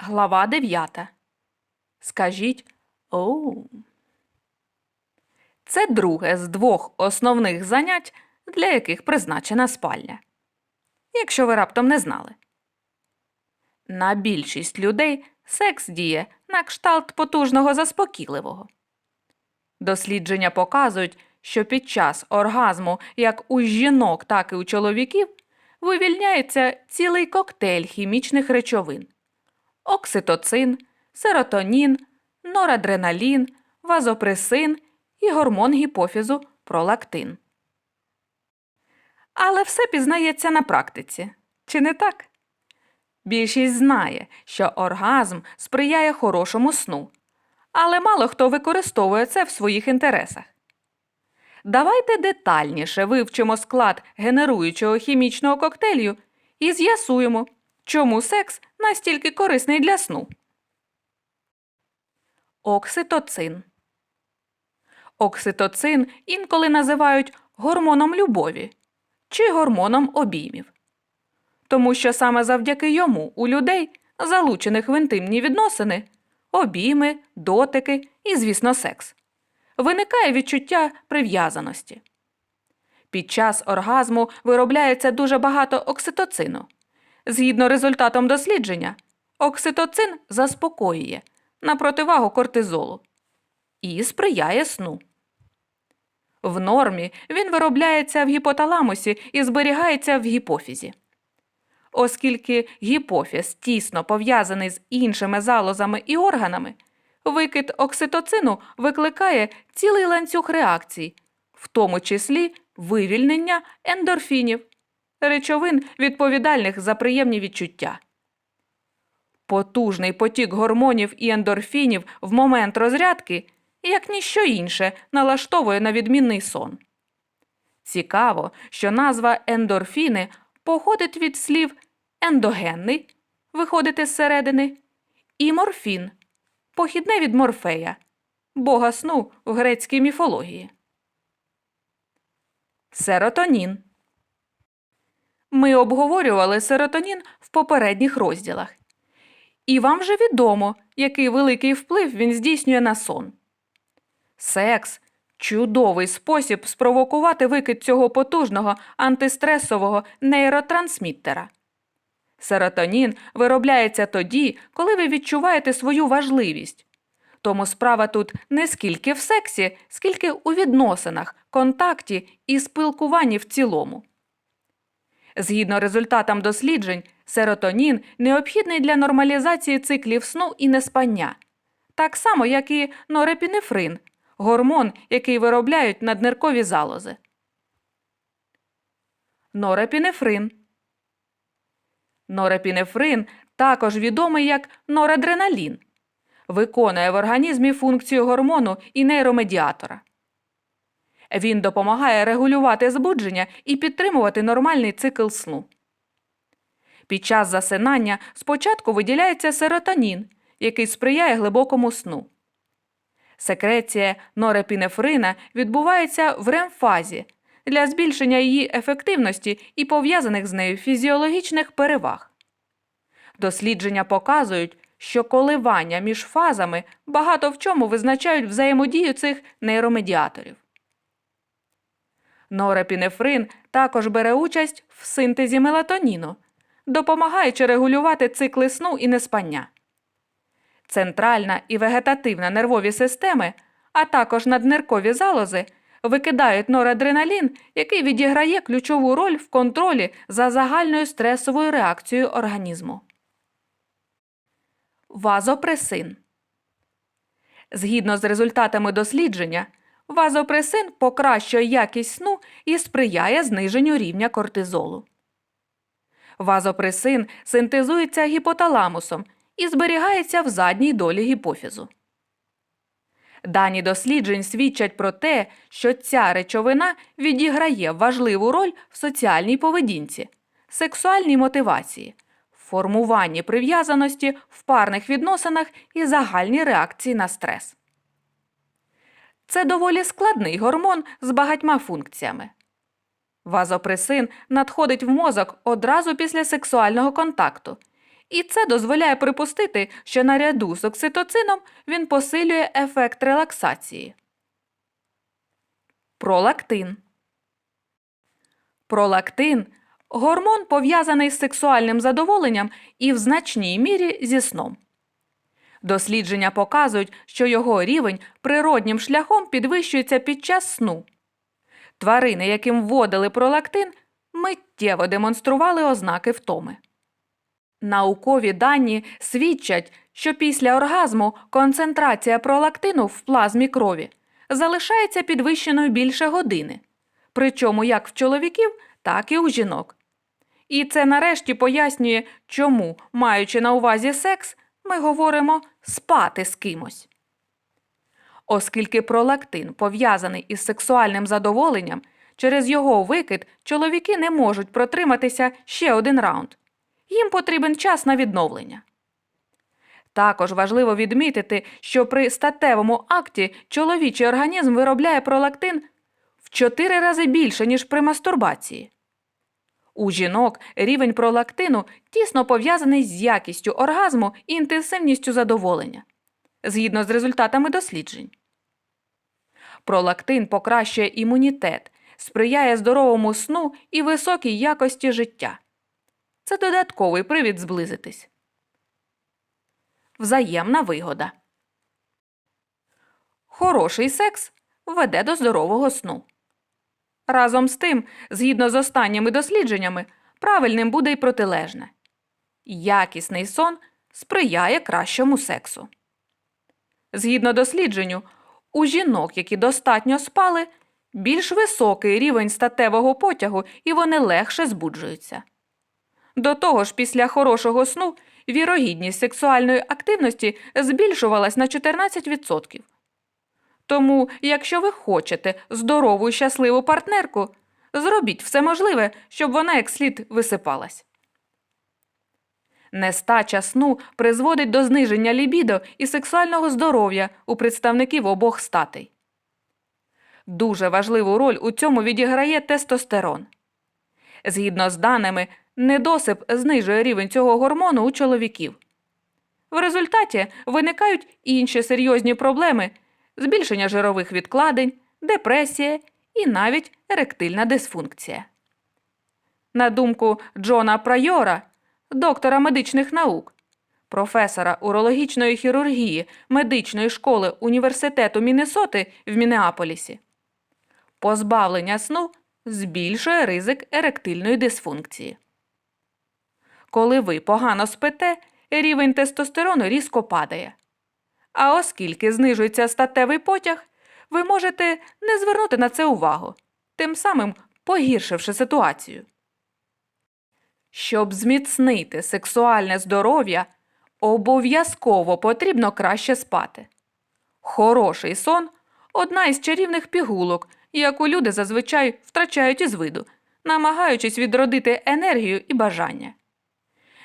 Глава 9. Скажіть оу. Це друге з двох основних занять, для яких призначена спальня. Якщо ви раптом не знали. На більшість людей секс діє на кшталт потужного заспокійливого. Дослідження показують, що під час оргазму як у жінок, так і у чоловіків вивільняється цілий коктейль хімічних речовин окситоцин, серотонін, норадреналін, вазопресин і гормон гіпофізу пролактин. Але все пізнається на практиці. Чи не так? Більшість знає, що оргазм сприяє хорошому сну, але мало хто використовує це в своїх інтересах. Давайте детальніше вивчимо склад генеруючого хімічного коктейлю і з'ясуємо, чому секс настільки корисний для сну. Окситоцин. Окситоцин інколи називають гормоном любові чи гормоном обіймів. Тому що саме завдяки йому у людей, залучених в інтимні відносини, обійми, дотики і, звісно, секс, виникає відчуття прив'язаності. Під час оргазму виробляється дуже багато окситоцину. Згідно результатом дослідження, окситоцин заспокоює на противагу кортизолу і сприяє сну. В нормі він виробляється в гіпоталамусі і зберігається в гіпофізі. Оскільки гіпофіз тісно пов'язаний з іншими залозами і органами, викид окситоцину викликає цілий ланцюг реакцій, в тому числі вивільнення ендорфінів, речовин, відповідальних за приємні відчуття. Потужний потік гормонів і ендорфінів в момент розрядки, як ніщо інше, налаштовує на відмінний сон. Цікаво, що назва ендорфіни походить від слів ендогенний виходити зсередини, і морфін похідне від морфея, бога сну в грецькій міфології. Серотонін. Ми обговорювали серотонін в попередніх розділах. І вам вже відомо, який великий вплив він здійснює на сон. Секс чудовий спосіб спровокувати викид цього потужного антистресового нейротрансміттера. Серотонін виробляється тоді, коли ви відчуваєте свою важливість. Тому справа тут не скільки в сексі, скільки у відносинах, контакті і спілкуванні в цілому. Згідно результатам досліджень, серотонін необхідний для нормалізації циклів сну і неспання, так само, як і норепінефрин, гормон, який виробляють надниркові залози. Норепінефрин. Норепінефрин також відомий як норадреналін, виконує в організмі функцію гормону і нейромедіатора. Він допомагає регулювати збудження і підтримувати нормальний цикл сну. Під час засинання спочатку виділяється серотонін, який сприяє глибокому сну. Секреція норепінефрина відбувається в ремфазі для збільшення її ефективності і пов'язаних з нею фізіологічних переваг. Дослідження показують, що коливання між фазами багато в чому визначають взаємодію цих нейромедіаторів. Норепінефрин також бере участь в синтезі мелатоніну, допомагаючи регулювати цикли сну і неспання. Центральна і вегетативна нервові системи, а також надниркові залози викидають норадреналін, який відіграє ключову роль в контролі за загальною стресовою реакцією організму. Вазопресин Згідно з результатами дослідження, вазопресин покращує якість сну і сприяє зниженню рівня кортизолу. Вазопресин синтезується гіпоталамусом і зберігається в задній долі гіпофізу. Дані досліджень свідчать про те, що ця речовина відіграє важливу роль в соціальній поведінці, сексуальній мотивації, формуванні прив'язаності в парних відносинах і загальній реакції на стрес. Це доволі складний гормон з багатьма функціями. Вазопресин надходить в мозок одразу після сексуального контакту І це дозволяє припустити, що наряду з окситоцином він посилює ефект релаксації. Пролактин. Пролактин гормон пов'язаний з сексуальним задоволенням і в значній мірі зі сном. Дослідження показують, що його рівень природнім шляхом підвищується під час сну. Тварини, яким вводили пролактин, миттєво демонстрували ознаки втоми. Наукові дані свідчать, що після оргазму концентрація пролактину в плазмі крові залишається підвищеною більше години, причому як в чоловіків, так і у жінок. І це нарешті пояснює, чому, маючи на увазі секс, ми говоримо спати з кимось. Оскільки пролактин пов'язаний із сексуальним задоволенням, через його викид чоловіки не можуть протриматися ще один раунд. Їм потрібен час на відновлення. Також важливо відмітити, що при статевому акті чоловічий організм виробляє пролактин в 4 рази більше, ніж при мастурбації. У жінок рівень пролактину тісно пов'язаний з якістю оргазму і інтенсивністю задоволення, згідно з результатами досліджень. Пролактин покращує імунітет, сприяє здоровому сну і високій якості життя. Це додатковий привід зблизитись. Взаємна вигода. Хороший секс веде до здорового сну. Разом з тим, згідно з останніми дослідженнями, правильним буде й протилежне. Якісний сон сприяє кращому сексу. Згідно дослідженню, у жінок, які достатньо спали, більш високий рівень статевого потягу і вони легше збуджуються. До того ж, після хорошого сну вірогідність сексуальної активності збільшувалась на 14%. Тому, якщо ви хочете здорову і щасливу партнерку, зробіть все можливе, щоб вона як слід висипалась. Нестача сну призводить до зниження лібідо і сексуального здоров'я у представників обох статей. Дуже важливу роль у цьому відіграє тестостерон. Згідно з даними, недосип знижує рівень цього гормону у чоловіків. В результаті виникають інші серйозні проблеми збільшення жирових відкладень, депресія і навіть еректильна дисфункція. На думку Джона Прайора, доктора медичних наук, професора урологічної хірургії медичної школи Університету Міннесоти в Мінеаполісі, позбавлення сну збільшує ризик еректильної дисфункції. Коли ви погано спите, рівень тестостерону різко падає. А оскільки знижується статевий потяг, ви можете не звернути на це увагу, тим самим погіршивши ситуацію. Щоб зміцнити сексуальне здоров'я, обов'язково потрібно краще спати. Хороший сон одна із чарівних пігулок, яку люди зазвичай втрачають із виду, намагаючись відродити енергію і бажання.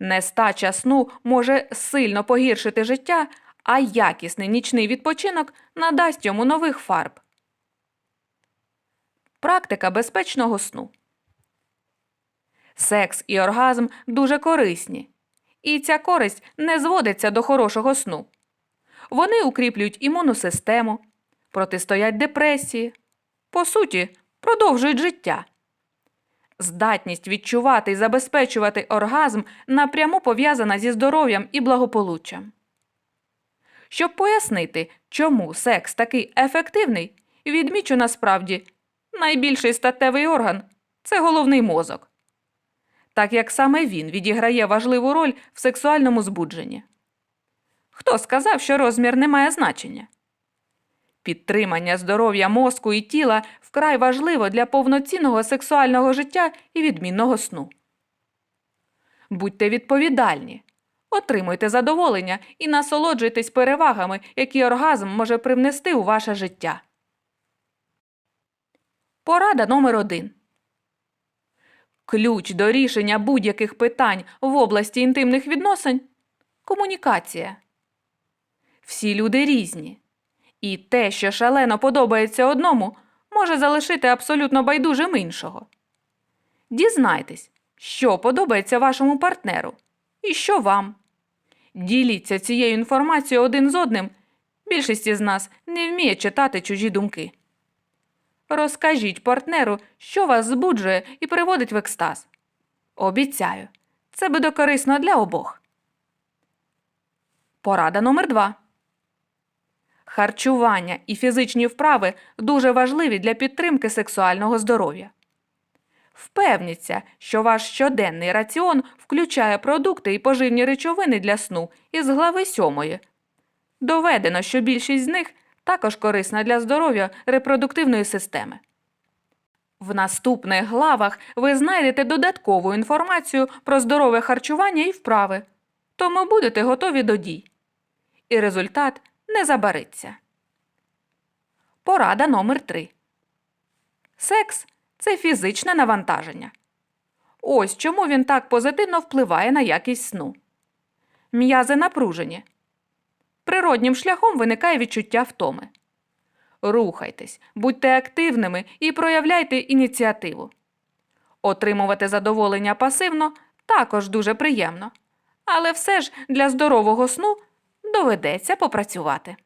Нестача сну може сильно погіршити життя, а якісний нічний відпочинок надасть йому нових фарб. Практика безпечного сну. Секс і оргазм дуже корисні. І ця користь не зводиться до хорошого сну. Вони укріплюють імунну систему, протистоять депресії, по суті, продовжують життя. Здатність відчувати і забезпечувати оргазм напряму пов'язана зі здоров'ям і благополуччям. Щоб пояснити, чому секс такий ефективний, відмічу насправді найбільший статевий орган це головний мозок. Так як саме він відіграє важливу роль в сексуальному збудженні. Хто сказав, що розмір не має значення? Підтримання здоров'я мозку і тіла вкрай важливо для повноцінного сексуального життя і відмінного сну. Будьте відповідальні, отримуйте задоволення і насолоджуйтесь перевагами, які оргазм може привнести у ваше життя. Порада номер один. Ключ до рішення будь-яких питань в області інтимних відносин комунікація. Всі люди різні. І те, що шалено подобається одному, може залишити абсолютно байдужим іншого. Дізнайтесь, що подобається вашому партнеру, і що вам. Діліться цією інформацією один з одним. Більшість із нас не вміє читати чужі думки. Розкажіть партнеру, що вас збуджує і приводить в екстаз. Обіцяю, це буде корисно для обох. Порада номер два. Харчування і фізичні вправи дуже важливі для підтримки сексуального здоров'я. Впевніться, що ваш щоденний раціон включає продукти і поживні речовини для сну із глави сьомої. Доведено, що більшість з них також корисна для здоров'я репродуктивної системи. В наступних главах ви знайдете додаткову інформацію про здорове харчування і вправи, тому будете готові до дій. І результат не забариться. Порада номер 3 Секс це фізичне навантаження. Ось чому він так позитивно впливає на якість сну. М'язи напружені. Природнім шляхом виникає відчуття втоми. Рухайтесь, будьте активними і проявляйте ініціативу. Отримувати задоволення пасивно також дуже приємно. Але все ж для здорового сну доведеться попрацювати.